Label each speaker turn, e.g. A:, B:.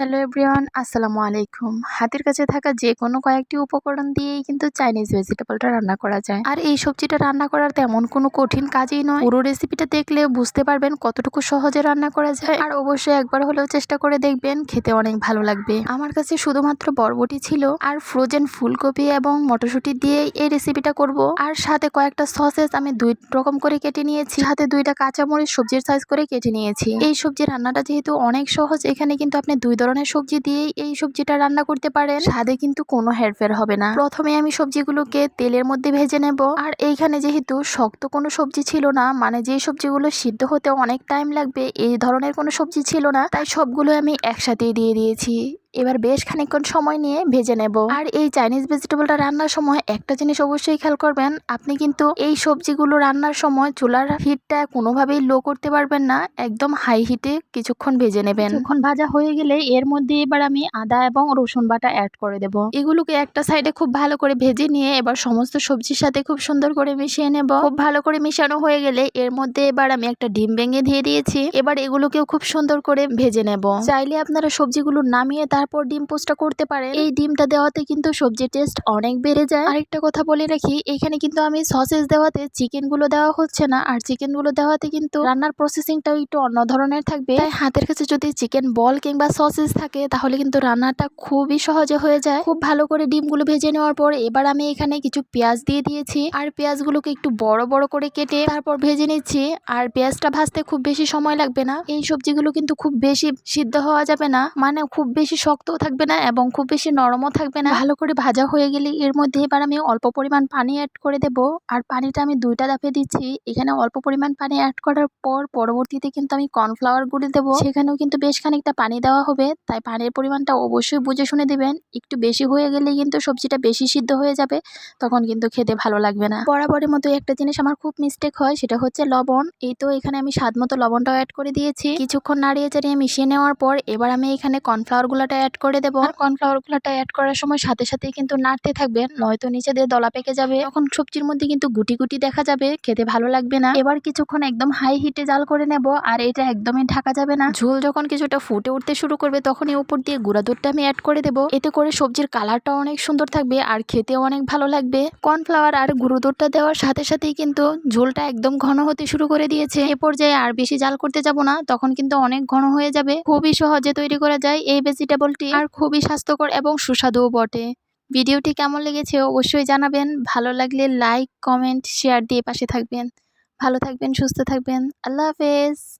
A: Hello everyone আসসালামু আলাইকুম। হাতের কাছে থাকা যে কোনো কয়েকটি উপকরণ দিয়েই কিন্তু চাইনিজ ভেজিটেবলটা রান্না করা যায়। আর এই সবজিটা রান্না করার তেমন কোনো কঠিন কাজই নয়। পুরো রেসিপিটা দেখলে বুঝতে পারবেন কতটুকু সহজে রান্না করা যায়। আর অবশ্যই একবার হলেও চেষ্টা করে দেখবেন, খেতে অনেক ভালো লাগবে। আমার কাছে শুধুমাত্র বরবটি ছিল আর ফ্রোজেন ফুলকপি এবং মটরশুঁটি দিয়ে এই রেসিপিটা করব। আর সাথে কয়েকটা সসেস আমি দুই রকম করে কেটে নিয়েছি। সাথে দুইটা কাঁচামরিচ সবজির সাইজ করে কেটে নিয়েছি। এই সবজি রান্নাটা যেহেতু অনেক সহজ, এখানে কিন্তু আপনি দুই ধরনের সবজি দিয়েই এই সবজিটা রান্না করতে পারেন। স্বাদে কিন্তু কোনো হেরফের হবে না। প্রথমে আমি সবজিগুলোকে তেলের মধ্যে ভেজে নেব। আর এইখানে যেহেতু শক্ত কোনো সবজি ছিল না মানে যে সবজিগুলো সিদ্ধ হতে অনেক টাইম লাগবে, এই ধরনের কোনো সবজি ছিল না, তাই সবগুলো আমি একসাথেই দিয়ে দিয়েছি। এবার বেশ খানিকক্ষণ সময় নিয়ে ভেজে নেব। আর এই চাইনিজ ভেজিটেবলটা রান্নার সময় একটা জিনিস অবশ্যই খেয়াল করবেন আপনি কিন্তু এই সবজিগুলো রান্নার সময় চুলার হিটটা কোনোভাবেই লো করতে পারবেন না একদম হাই হিটে কিছুক্ষণ ভেজে নেবেন। এখন ভাজা হয়ে গেলে এর মধ্যে এবার আমি আদা এবং রসুন বাটা অ্যাড করে দেব। এগুলোকে একটা সাইডে খুব ভালো করে ভেজে নিয়ে এবার সমস্ত সবজির সাথে খুব সুন্দর করে মিশিয়ে নেব। খুব ভালো করে মিশানো হয়ে গেলে এর মধ্যে এবার আমি একটা ডিম ভেঙে দিয়ে দিয়েছি। এবার এগুলোকেও খুব সুন্দর করে ভেজে নেব। চাইলে আপনারা সবজিগুলো নামিয়ে তারপর ডিম পোস্টটা করতে পারেন। এই ডিমটা দেওয়াতে কিন্তু সবজির টেস্ট অনেক বেড়ে যায়। আরেকটা কথা বলে রাখি, এখানে কিন্তু আমি সসেস দেওয়াতে চিকেনগুলো দেওয়া হচ্ছে না। আর চিকেনগুলো দেওয়াতে কিন্তু রান্নার প্রসেসিংটাও একটু অন্য ধরনের থাকবে। তাই হাতের কাছে যদি চিকেন বল কিংবা সসেস থাকে, তাহলে কিন্তু রান্নাটা খুবই সহজে হয়ে যায়। খুব ভালো করে ডিমগুলো ভেজে নেওয়ার পর এবার আমি এখানে কিছু পেঁয়াজ দিয়ে দিয়েছি। আর পেঁয়াজগুলোকে একটু বড় বড় করে কেটে তারপর ভেজে নিচ্ছি। আর পেঁয়াজটা ভাজতে খুব বেশি সময় লাগবে না। এই সবজিগুলো কিন্তু খুব বেশি সিদ্ধ হওয়া যাবে না। মানে খুব বেশি শক্তও থাকবে না এবং খুব বেশি নরমও থাকবে না। ভালো করে ভাজা হয়ে গেলে এর মধ্যে এবার আমি অল্প পরিমাণ পানি অ্যাড করে দেব। আর পানিটা আমি দুইটা দাপে দিচ্ছি। এখানে অল্প পরিমাণ পানি অ্যাড করার পর পরবর্তীতে কিন্তু আমি কর্নফ্লাওয়ার গুঁড়ে দেবো। সেখানেও কিন্তু বেশ খানিকটা পানি দেওয়া হবে। তাই পানির পরিমাণটা অবশ্যই বুঝে শুনে দেবেন। একটু বেশি হয়ে গেলে কিন্তু সবজিটা বেশি সিদ্ধ হয়ে যাবে। তখন কিন্তু খেতে ভালো লাগবে না। বরাবরের মতো একটা জিনিস আমার খুব মিস্টেক হয়, সেটা হচ্ছে লবণ। এই তো এখানে আমি স্বাদ মতো লবণটাও অ্যাড করে দিয়েছি। কিছুক্ষণ নাড়িয়ে চাড়িয়ে মিশিয়ে নেওয়ার পর এবার আমি এখানে কর্নফ্লাওয়ার গুলাটা অ্যাড করে দেবো। আর কর্নফ্লাওয়ার গুলাটা অ্যাড করার সময় সাথে সাথে কিন্তু নাড়তে থাকবেন নয়তো নিচে দিয়ে দলা পেকে যাবে। তখন সবজির মধ্যে কিন্তু গুটি গুটি দেখা যাবে, খেতে ভালো লাগবে না। এবার কিছুক্ষণ একদম হাই হিটে জাল করে নেব, আর এটা একদমই ঢাকা যাবে না। ঝোল যখন কিছুটা ফুটে উঠতে শুরু করবে, তখনই উপর দিয়ে গুঁড়া দুধটা আমি অ্যাড করে দেবো। এতে করে সবজির কালারটা অনেক সুন্দর থাকবে, আর খেতেও অনেক ভালো লাগবে। কর্নফ্লাওয়ার আর গুঁড়ো দুধটা দেওয়ার সাথে সাথেই কিন্তু ঝোলটা একদম ঘন হতে শুরু করে দিয়েছে। এ পর্যায়ে আর বেশি জাল করতে যাব না, তখন কিন্তু অনেক ঘন হয়ে যাবে। খুবই সহজে তৈরি করা যায়। এই ভেজিটেবলটি আর খুবই স্বাস্থ্যকর এবং সুস্বাদুও বটে। ভিডিওটি কেমন লেগেছে অবশ্যই জানাবেন। ভালো লাগলে লাইক, কমেন্ট, শেয়ার দিয়ে পাশে থাকবেন। ভালো থাকবেন, সুস্থ থাকবেন। আল্লাহ হাফেজ।